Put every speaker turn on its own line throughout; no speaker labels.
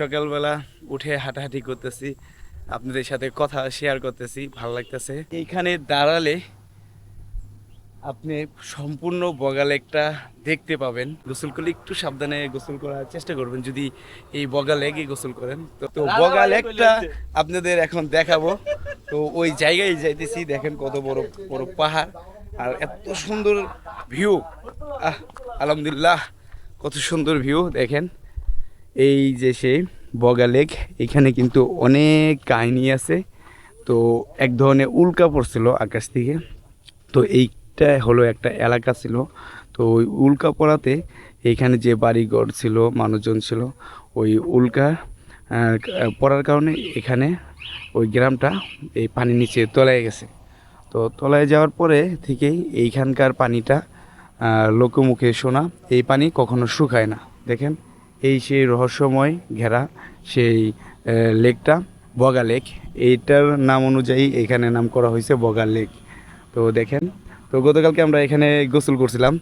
সকালবেলা উঠে হাঁটাহাঁটি করতেছি। আপনাদের সাথে কথা শেয়ার করতেছি ভালো লাগতেছে। এইখানে দাঁড়ালে আপনি সম্পূর্ণ বগালেকটা দেখতে পাবেন। গোসল করলে একটু সাবধানে গোসল করার চেষ্টা করবেন যদি এই বগালেকে গোসল করেন। তো বগালেকটা আপনাদের এখন দেখাবো। তো ওই জায়গায় যাইতেছি দেখেন কত বড় বড় পাহাড়। আর এত সুন্দর ভিউ আহ আলহামদুলিল্লাহ কত সুন্দর ভিউ দেখেন। এই যে সেই বগা লেক, এখানে কিন্তু অনেক কাহিনী আছে। তো এক ধরনের উল্কা পড়ছিল আকাশ থেকে। তো এইটা হলো একটা এলাকা ছিল। তো ওই উল্কা পড়াতে এইখানে যে বাড়িঘর ছিল, মানুষজন ছিল, ওই উল্কা পড়ার কারণে এখানে ওই গ্রামটা এই পানির নিচে তলায় গেছে। তো তলায় যাওয়ার পরে থেকেই এইখানকার পানিটা লোকমুখে শোনা এই পানি কখনো শুকায় না। দেখেন এই সেই রহস্যময় ঘেরা সেই লেকটা, বগা লেক। এইটার নাম অনুযায়ী এখানে নাম করা হয়েছে বগা লেক। তো দেখেন, তো গতকালকে আমরা এখানে গোসল করছিলাম।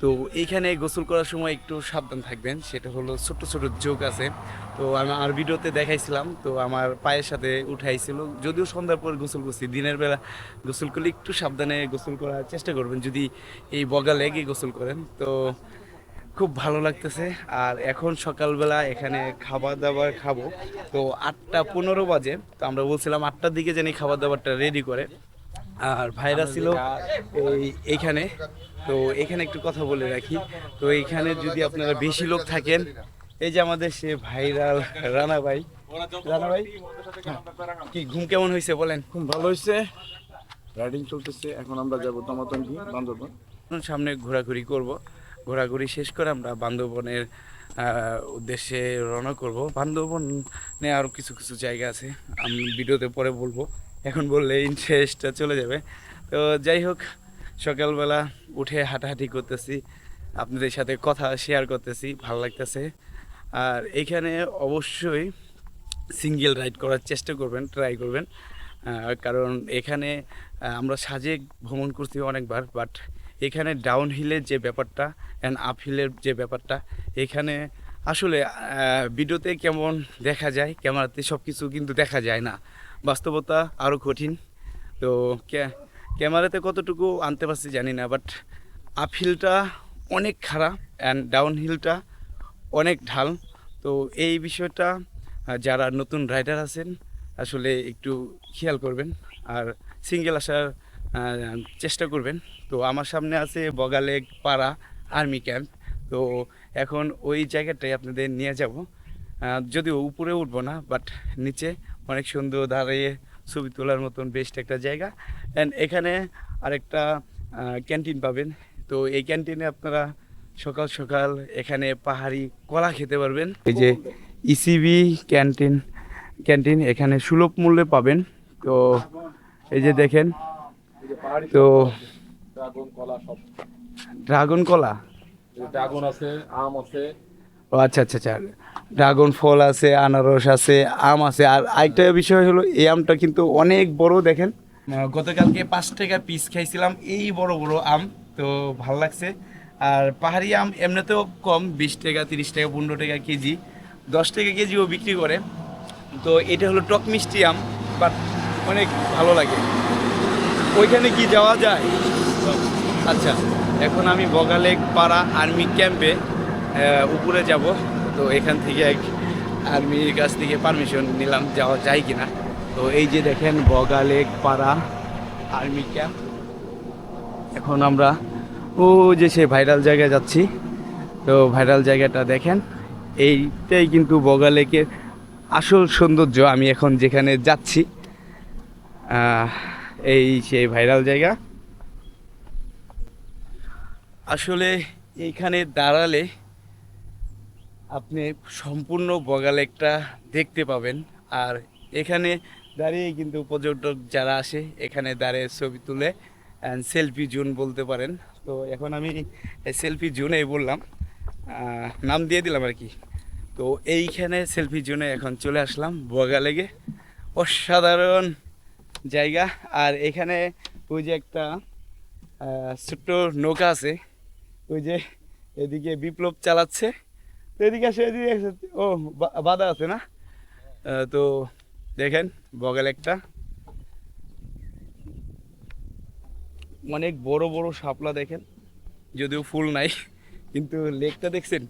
তো এইখানে গোসল করার সময় একটু সাবধান থাকবেন, সেটা হলো ছোট ছোট যোগ আছে। তো আর ভিডিওতে দেখাইছিলাম, তো আমার পায়ের সাথে উঠাইছিল। যদিও সন্ধ্যার পর গোসল করছি, দিনের বেলা গোসল করলে একটু সাবধানে গোসল করার চেষ্টা করবেন, যদি এই বগা লেগে গোসল করেন। তো খুব ভালো লাগতেছে। আর এখন সকালবেলা এখানে খাবার দাবার খাব। তো আটটা পনেরো বাজে। তো আমরা বলছিলাম আটটার দিকে জানি খাবার দাবারটা রেডি করে। আর ভাইরা ছিল এই এইখানে তো এখানে একটু কথা বলে রাখি। তো এইখানে যদি আপনারা বেশি লোক থাকেন এই যে আমাদের সে ভাইরাল রানা ভাই। রানা ভাই কি ঘুম কেমন হয়েছে বলেন?
খুব ভালো হয়েছে। রাইডিং চলতেছে। এখন আমরা যাব বান্দরবান।
সামনে ঘোরাঘুরি করব। ঘোরাঘুরি শেষ করে আমরা বান্দরবনের উদ্দেশ্যে রওনা করব। বান্দরবনে আরও কিছু কিছু জায়গা আছে, আমি ভিডিওতে পরে বলব। এখন বললে ইন্টারেস্টটা চলে যাবে। তো যাই হোক, সকালবেলা উঠে হাঁটাহাঁটি করতেছি, আপনাদের সাথে কথা শেয়ার করতেছি, ভালো লাগতেছে। আর এখানে অবশ্যই সিঙ্গেল রাইড করার চেষ্টা করবেন ট্রাই করবেন। কারণ এখানে আমরা সাজে ভ্রমণ করছি অনেকবার বাট এখানে ডাউন হিলের যে ব্যাপারটা অ্যান্ড আপ হিলের যে ব্যাপারটা, এখানে আসলে ভিডিওতে কেমন দেখা যায় ক্যামেরাতে সব কিছু কিন্তু দেখা যায় না। বাস্তবতা আরও কঠিন। তো ক্যা- ক্যামেরাতে কতটুকু আনতে পারছি জানি না বাট আপ হিলটা অনেক খারাপ অ্যান্ড ডাউন হিলটা অনেক ঢাল। তো এই বিষয়টা যারা নতুন রাইডার আছেন, আসলে একটু খেয়াল করবেন। আর সিঙ্গেল আসার চেষ্টা করবেন। তো আমার সামনে আছে বগালেক পাড়া আর্মি ক্যাম্প। তো এখন ওই জায়গাটায় আপনাদের নিয়ে যাব। যদিও উপরে উঠবো না বাট নিচে অনেক সুন্দর দাঁড়িয়ে ছবি তোলার মতন বেস্ট একটা জায়গা। অ্যান্ড এখানে আরেকটা ক্যান্টিন পাবেন। তো এই ক্যান্টিনে আপনারা সকাল সকাল এখানে পাহাড়ি কলা খেতে পারবেন। এই যে ইসিবি ক্যান্টিন ক্যান্টিন এখানে সুলভ মূল্যে পাবেন। তো এই যে দেখেন তো
ড্রাগন কলা সব।
ড্রাগন কলা?
ড্রাগন আছে আম আছে।
ও আচ্ছা আচ্ছা আচ্ছা। ড্রাগন ফল আছে আনারস আছে আম আছে। আর আরেকটা বিষয় হলো এই আমটা কিন্তু অনেক বড় দেখেন। গতকালকে পাঁচ টাকা পিস খাইছিলাম এই বড় বড় আম তো ভালো লাগছে। আর পাহাড়ি আম এমনিতেও কম বিশ টাকা তিরিশ টাকা পনেরো টাকা কেজি দশ টাকা কেজিও বিক্রি করে। তো এটা হলো টক মিষ্টি আম বাট অনেক ভালো লাগে। ওইখানে কি যাওয়া যায়? আচ্ছা এখন আমি বগালেক পাড়া আর্মি ক্যাম্পে উপরে যাব। তো এখান থেকে এক আর্মির কাছ থেকে পারমিশন নিলাম, যাওয়া যায় কিনা। তো এই যে দেখেন বগালেক পাড়া আর্মি ক্যাম্প। এখন আমরা, ও যে সে ভাইরাল জায়গায় যাচ্ছি, তো ভাইরাল জায়গাটা দেখেন। এইটাই কিন্তু বগালেকের আসল সৌন্দর্য, আমি এখন যেখানে যাচ্ছি। এই সেই ভাইরাল জায়গা? আসলে এইখানে দাঁড়ালে আপনি সম্পূর্ণ বগালেকটা দেখতে পাবেন। আর এখানে দাঁড়িয়ে কিন্তু পর্যটক যারা আসে, এখানে দাঁড়িয়ে ছবি তুলে অ্যান্ড সেলফি জোন বলতে পারেন। তো এখন আমি সেলফি জোনেই বললাম। নাম দিয়ে দিলাম আর কি। তো এইখানে সেলফি জোনে এখন চলে আসলাম বগালেগে অসাধারণ! জায়গা। আর এখানে ওই যে একটা ছোট্ট নৌকা আছে। ওই যে এদিকে বিপ্লব চালাচ্ছে। তো এদিকে আসে, এদিকে ও বাধা আছে না? তো দেখেন, বগল একটা। অনেক বড় বড় শাপলা দেখেন। যদিও ফুল নাই, কিন্তু লেকটা দেখছেন?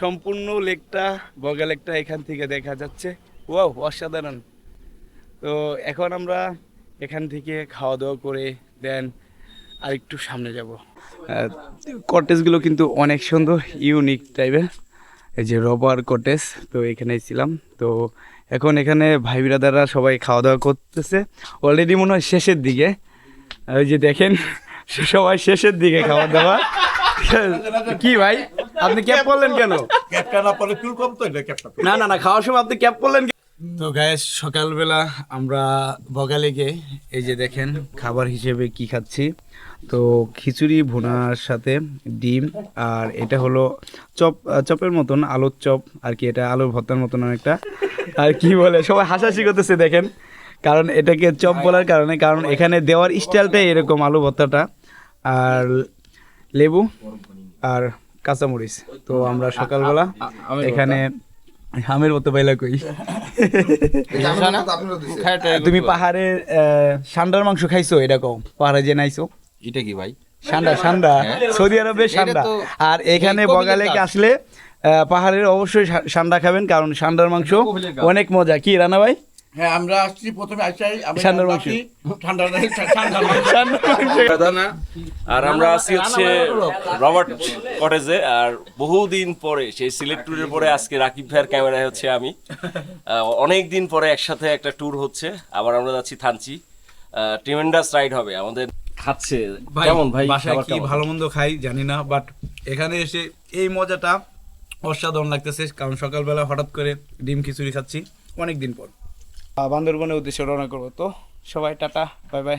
সম্পূর্ণ লেকটা বগা লেকটা এখান থেকে দেখা যাচ্ছে। ওয়াও, অসাধারণ। তো এখন আমরা এখান থেকে খাওয়া দাওয়া করে দেন আর একটু সামনে যাব। কটেজগুলো কিন্তু অনেক সুন্দর ইউনিক টাইপের এই যে রবার কটেজ তো এখানেই ছিলাম। তো এখন এখানে ভাই বিরাদাররা সবাই খাওয়া দাওয়া করতেছে। অলরেডি মনে হয় শেষের দিকে। ওই যে দেখেন সবাই শেষের দিকে খাওয়া দাওয়া কি ভাই আপনি ক্যাপ করলেন কেন?
ক্যাপটা না পরে চুল কম তো
না না না খাওয়ার সময় আপনি ক্যাপ করলেন তো গায়ে সকালবেলা আমরা বগালেগে এই যে দেখেন খাবার হিসেবে কি খাচ্ছি। তো খিচুড়ি ভুনার সাথে ডিম আর এটা হলো চপ চপের মতন আলুর চপ আর কি এটা আলুর ভর্তার মতন অনেকটা আর কি বলে সবাই হাসাহাসি করতেছে দেখেন। কারণ এটাকে চপ বলার কারণে কারণ এখানে দেওয়ার স্টাইলটাই এরকম আলু ভর্তাটা। আর লেবু আর কাঁচামরিচ। তো আমরা সকালবেলা এখানে আমের মতো বাইলা কই? তুমি পাহাড়ে আহ, সান্ডার মাংস খাইছো এরকম কও পাহাড়ে যে নাইছো?
এটা কি ভাই?
সান্ডা সান্ডা সৌদি আরবে সান্ডা। আর এখানে
বগালে
বগালেকে আসলে আহ, পাহাড়ের অবশ্যই সান্ডা খাবেন কারণ সান্ডার মাংস অনেক মজা। কি রানা ভাই?
হ্যাঁ আমরা আসছি প্রথমে আসাই
ঠান্ডার মাংস।
ঠান্ডা
আর আমরা আছি হচ্ছে রবার্ট কটেজে আর বহুদিন পরে সেই সিলেক্ট ট্যুরের পরে আজকে রাকিব ভাইয়ের ক্যামেরায় হচ্ছে আমি। অনেক দিন পরে একসাথে একটা ট্যুর হচ্ছে আবার আমরা যাচ্ছি থানচি। ট্রিমেন্ডাস রাইড হবে আমাদের খাচ্ছে। কেমন ভাই?
বাসায় কি ভালো মন্দ খাই জানি না বাট এখানে এসে এই মজাটা অসাধারণ লাগতেছে কারণ সকালবেলা হঠাৎ করে ডিম খিচুড়ি খাচ্ছি অনেক দিন পর। বান্দরবনের উদ্দেশ্যে রওনা করব। তো সবাই টাটা বাই বাই।